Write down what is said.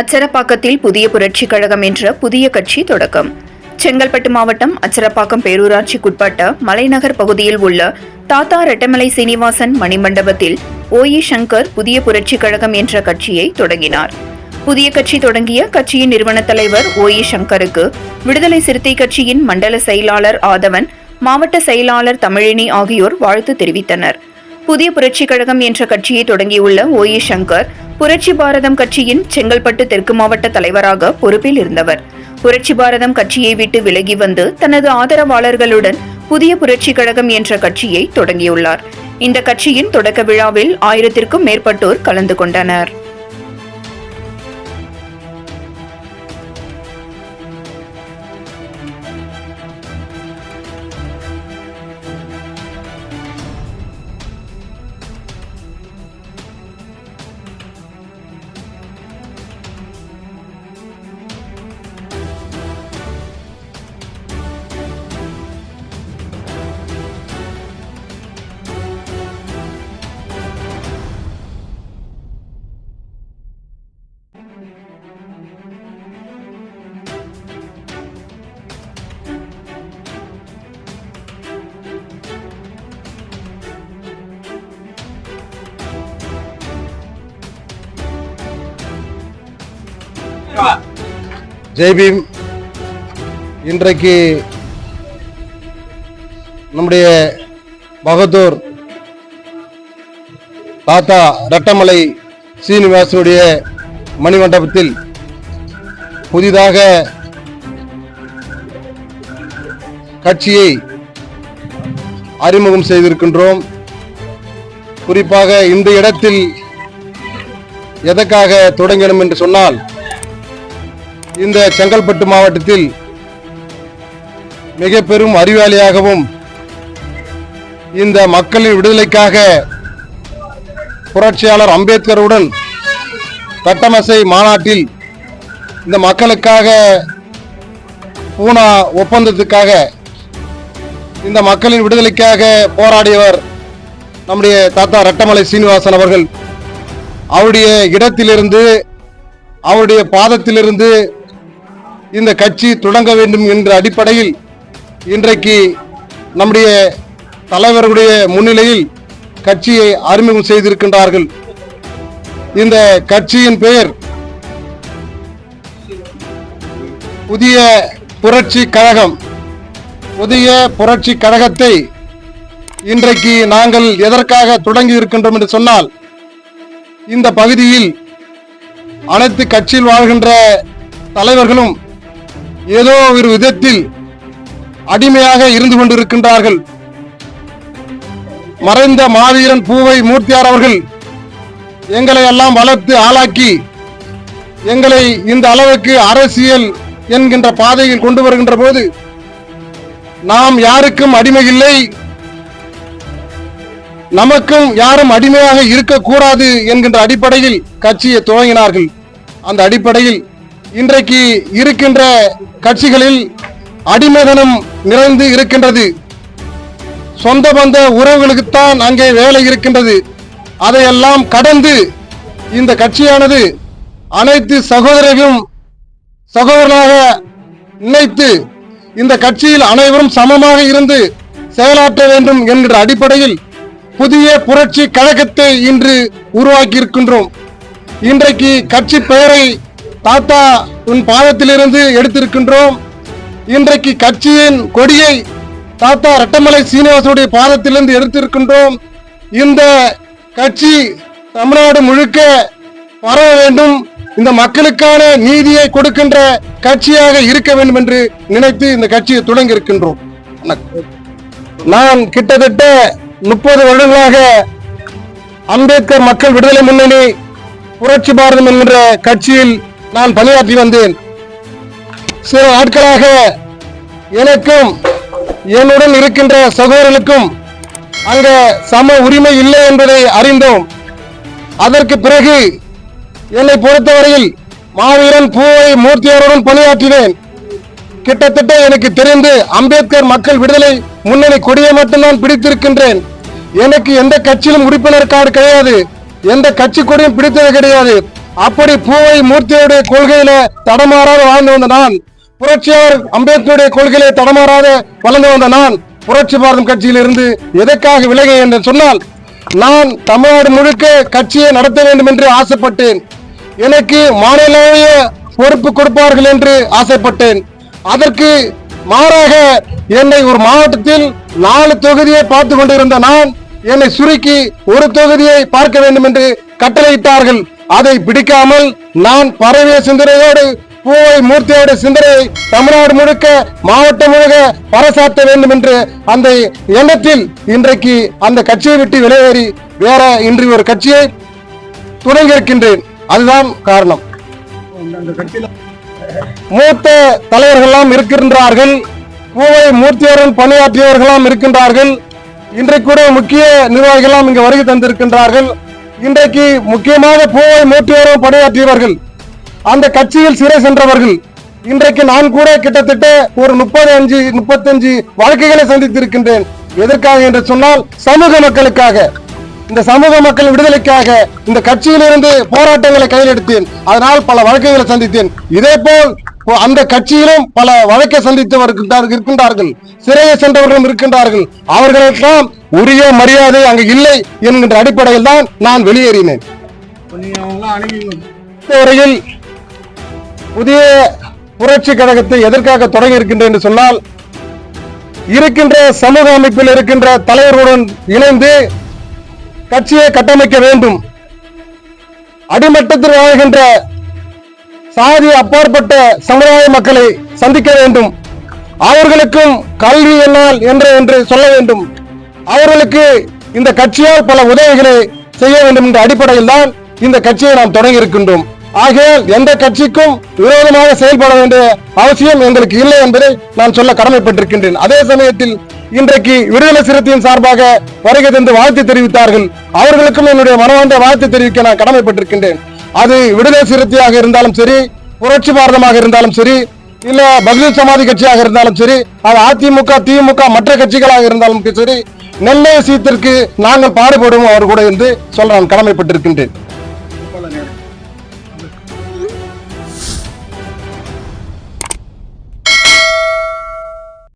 அச்சரப்பாக்கத்தில் புதிய புரட்சிக் கழகம் என்ற புதிய கட்சி தொடக்கம். செங்கல்பட்டு மாவட்டம் அச்சரப்பாக்கம் பேரூராட்சிக்குட்பட்ட மலைநகர் பகுதியில் உள்ள தாத்தா ரெட்டமலை சீனிவாசன் மணிமண்டபத்தில் ஓஇ சங்கர் புதிய புரட்சிக் கழகம் என்ற கட்சியை தொடங்கினார். புதிய கட்சி தொடங்கிய கட்சியின் நிறுவன தலைவர் ஓஇ சங்கருக்கு விடுதலை சிறுத்தை கட்சியின் மண்டல செயலாளர் ஆதவன் மாவட்ட செயலாளர் தமிழினி ஆகியோர் வாழ்த்து தெரிவித்தனர். புதிய புரட்சிக் கழகம் என்ற கட்சியை தொடங்கியுள்ள ஓ ஏ சங்கர் புரட்சி பாரதம் கட்சியின் செங்கல்பட்டு தெற்கு மாவட்ட தலைவராக பொறுப்பில் இருந்தவர். புரட்சி பாரதம் கட்சியை விட்டு விலகி வந்து தனது ஆதரவாளர்களுடன் புதிய புரட்சிக் கழகம் என்ற கட்சியை தொடங்கியுள்ளார். இந்த கட்சியின் தொடக்க விழாவில் ஆயிரத்திற்கும் மேற்பட்டோர் கலந்து கொண்டனர். ஜெய்பீம் இன்றைக்கு நம்முடைய பகதூர் தாத்தா ரட்டமலை சீனிவாசனுடைய மணிமண்டபத்தில் புதிதாக கட்சியை அறிமுகம் செய்திருக்கின்றோம். குறிப்பாக இந்த இடத்தில் எதற்காக தொடங்கினோம் என்று சொன்னால் இந்த செங்கல்பட்டு மாவட்டத்தில் மிக பெரும் அறிவாளியாகவும் இந்த மக்களின் விடுதலைக்காக புரட்சியாளர் அம்பேத்கருடன் தட்டமசை மாநாட்டில் இந்த மக்களுக்காக பூனா ஒப்பந்தத்துக்காக இந்த மக்களின் விடுதலைக்காக போராடியவர் நம்முடைய தாத்தா ரட்டமலை சீனிவாசன் அவர்கள். அவருடைய இடத்திலிருந்து அவருடைய பாதத்திலிருந்து இந்த கட்சி தொடங்க வேண்டும் என்ற அடிப்படையில் இன்றைக்கு நம்முடைய தலைவர்களுடைய முன்னிலையில் கட்சியை அறிமுகம் செய்திருக்கின்றார்கள். இந்த கட்சியின் பெயர் புதிய புரட்சி கழகம். புதிய புரட்சி கழகத்தை இன்றைக்கு நாங்கள் எதற்காக தொடங்கி இருக்கின்றோம் என்று சொன்னால் இந்த பகுதியில் அனைத்து கட்சியில் வாழ்கின்ற தலைவர்களும் ஏதோ ஒரு விதத்தில் அடிமையாக இருந்து கொண்டிருக்கின்றார்கள். மறைந்த மாவீரன் பூவை மூர்த்தியார் அவர்கள் எங்களை எல்லாம் வளர்த்து ஆளாக்கி எங்களை இந்த அளவுக்கு அரசியல் என்கின்ற பாதையில் கொண்டு வருகின்ற போது நாம் யாருக்கும் அடிமை இல்லை நமக்கும் யாரும் அடிமையாக இருக்கக்கூடாது என்கின்ற அடிப்படையில் கட்சியை துவங்கினார்கள். அந்த அடிப்படையில் இன்றைக்கு இருக்கின்ற கட்சிகளில் அடிமைதனம் நிறைந்து இருக்கின்றது. சொந்த பந்த உறவுகளுக்குத்தான் அங்கே வேலை இருக்கின்றது. அதையெல்லாம் கடந்து இந்த கட்சியானது அனைத்து சகோதரர்களும் சகோதரனாக நினைத்து இந்த கட்சியில் அனைவரும் சமமாக இருந்து செயலாற்ற வேண்டும் என்கிற அடிப்படையில் புதிய புரட்சி கழகத்தை இன்று உருவாக்கி இருக்கின்றோம் இன்றைக்கு கட்சி பெயரை தாத்தா உன் பாதத்திலிருந்து எடுத்திருக்கின்றோம். இன்றைக்கு கட்சியின் கொடியை தாத்தா ரெட்டமலை சீனிவாசனுடைய பாதத்திலிருந்து எடுத்திருக்கின்றோம். இந்த கட்சி தமிழ்நாடு முழுக்க பரவ வேண்டும். இந்த மக்களுக்கான நீதியை கொடுக்கின்ற கட்சியாக இருக்க வேண்டும் என்று நினைத்து இந்த கட்சியை தொடங்கி இருக்கின்றோம் நான் கிட்டத்தட்ட முப்பது வருடங்களாக அம்பேத்கர் மக்கள் விடுதலை முன்னணி புரட்சி பாரதம் என்கின்ற கட்சியில் நான் பணியாற்றி வந்தேன். சில நாட்களாக எனக்கும் என்னுடன் இருக்கின்ற சகோதரர்களுக்கும் அங்க சம உரிமை இல்லை என்பதை அறிந்தோம். அதற்கு பிறகு என்னை பொறுத்தவரையில் மாவீரன் பூவை மூர்த்தியாருடன் பணியாற்றினேன். கிட்டத்தட்ட எனக்கு தெரிந்து அம்பேத்கர் மக்கள் விடுதலை முன்னணி கொடியை மட்டும்தான் பிடித்திருக்கின்றேன். எனக்கு எந்த கட்சியிலும் உறுப்பினர் கார்டு கிடையாது. எந்த கட்சி கொடியும் பிடித்தது கிடையாது. அப்படி பூவை மூர்த்தியுடைய கொள்கையில தடமாறாத வாழ்ந்து வந்த நான் புரட்சியாளர் அம்பேத்கருடைய கொள்கையிலே தடமாறாத வளர்ந்து வந்த நான் புரட்சி பாரதம் கட்சியிலிருந்து எதற்காக விலகி என்று சொன்னால் நான் தமிழ்நாடு முழுக்க கட்சியை நடத்த வேண்டும் என்று ஆசைப்பட்டேன். எனக்கு மாநிலவைய பொறுப்பு கொடுப்பார்கள் என்று ஆசைப்பட்டேன். அதற்கு மாறாக என்னை ஒரு மாவட்டத்தில் நாலு தொகுதியை பார்த்து கொண்டிருந்த நான் என்னை சுருக்கி ஒரு தொகுதியை பார்க்க வேண்டும் என்று கட்டளையிட்டார்கள். அதை பிடிக்காமல் நான் பரவிய சிந்தனையோடு பூவை மூர்த்தியோட சிந்தனையை தமிழ்நாடு முழுக்க மாவட்டம் முழுக்க பறைசாற்ற வேண்டும் என்று அந்த எண்ணத்தில் இன்றைக்கு அந்த கட்சியை விட்டு வெளியேறி வேற இன்று ஒரு கட்சியை தொடங்கி இருக்கின்றேன் அதுதான் காரணம். மூத்த தலைவர்கள்லாம் இருக்கின்றார்கள். பூவை மூர்த்தியவர்கள் பணியாற்றியவர்களாம் இருக்கின்றார்கள். இன்றைக்கு கூட முக்கிய நிர்வாகிகளாம் இங்கு வருகை தந்திருக்கின்றார்கள். இன்றைக்கு முக்கியமாக பூவை மூர்த்தியவரும் பணியாற்றியவர்கள் அந்த கட்சியில் சிறை சென்றவர்கள் இன்றைக்கு நான் கூட கிட்டத்தட்ட ஒரு முப்பது அஞ்சு முப்பத்தஞ்சு வழக்குகளை சந்தித்திருக்கின்றேன். எதற்காக என்று சொன்னால் சமூக மக்களுக்காக. இந்த சமூக மக்கள் விடுதலைக்காக இந்த கட்சியிலிருந்து போராட்டங்களை கையில் எடுத்தேன். அதனால் பல வழக்குகளை சந்தித்தேன். இதே போல் அந்த கட்சியிலும் பல வழக்கை சந்தித்தவர்கள் இருக்கின்றார்கள் இருக்கின்றார்கள். சிறையை சென்றவர்களும் இருக்கின்றார்கள். அவர்களுக்கெல்லாம் உரிய மரியாதை அங்கு இல்லை என்கின்ற அடிப்படையில் தான் நான் வெளியேறினேன். வரையில் புதிய புரட்சி கழகத்தை எதற்காக தொடங்கி இருக்கின்றேன் என்று சொன்னால் இருக்கின்ற சமூக அமைப்பில் இருக்கின்ற தலைவர்களுடன் இணைந்து கட்சியை கட்டமைக்க வேண்டும். அடிமட்டத்தில் வாழ்கின்ற சாதி அப்பாற்பட்ட சமுதாய மக்களை சந்திக்க வேண்டும். அவர்களுக்கும் கல்வி என்னால் என்று என்று சொல்ல வேண்டும். அவர்களுக்கு இந்த கட்சியால் பல உதவிகளை செய்ய வேண்டும் என்ற அடிப்படையில் தான் இந்த கட்சியை நாம் தொடங்கி இருக்கின்றோம் ஆகையால் எந்த கட்சிக்கும் விரோதமாக செயல்பட வேண்டிய அவசியம் எங்களுக்கு இல்லை என்பதை நான் சொல்ல கடமைப்பட்டிருக்கின்றேன். அதே சமயத்தில் இன்றைக்கு விடுதலை சிறுத்தையின் சார்பாக வருகை தந்து வாழ்த்து தெரிவித்தார்கள். அவர்களுக்கும் என்னுடைய மனவார்ந்த வாழ்த்து தெரிவிக்க நான் கடமைப்பட்டிருக்கின்றேன். அது விடுதலை சிறுத்தையாக இருந்தாலும் சரி புரட்சி பாரதமாக இருந்தாலும் சரி இல்ல பகுஜன் சமாதி கட்சியாக இருந்தாலும் சரி அது அதிமுக திமுக மற்ற கட்சிகளாக இருந்தாலும் சரி நெல்லை சீத்திற்கு நாங்கள் பாடுபடுவோம் அவர் கூட என்று சொல்ல நான் கடமைப்பட்டிருக்கின்றேன்.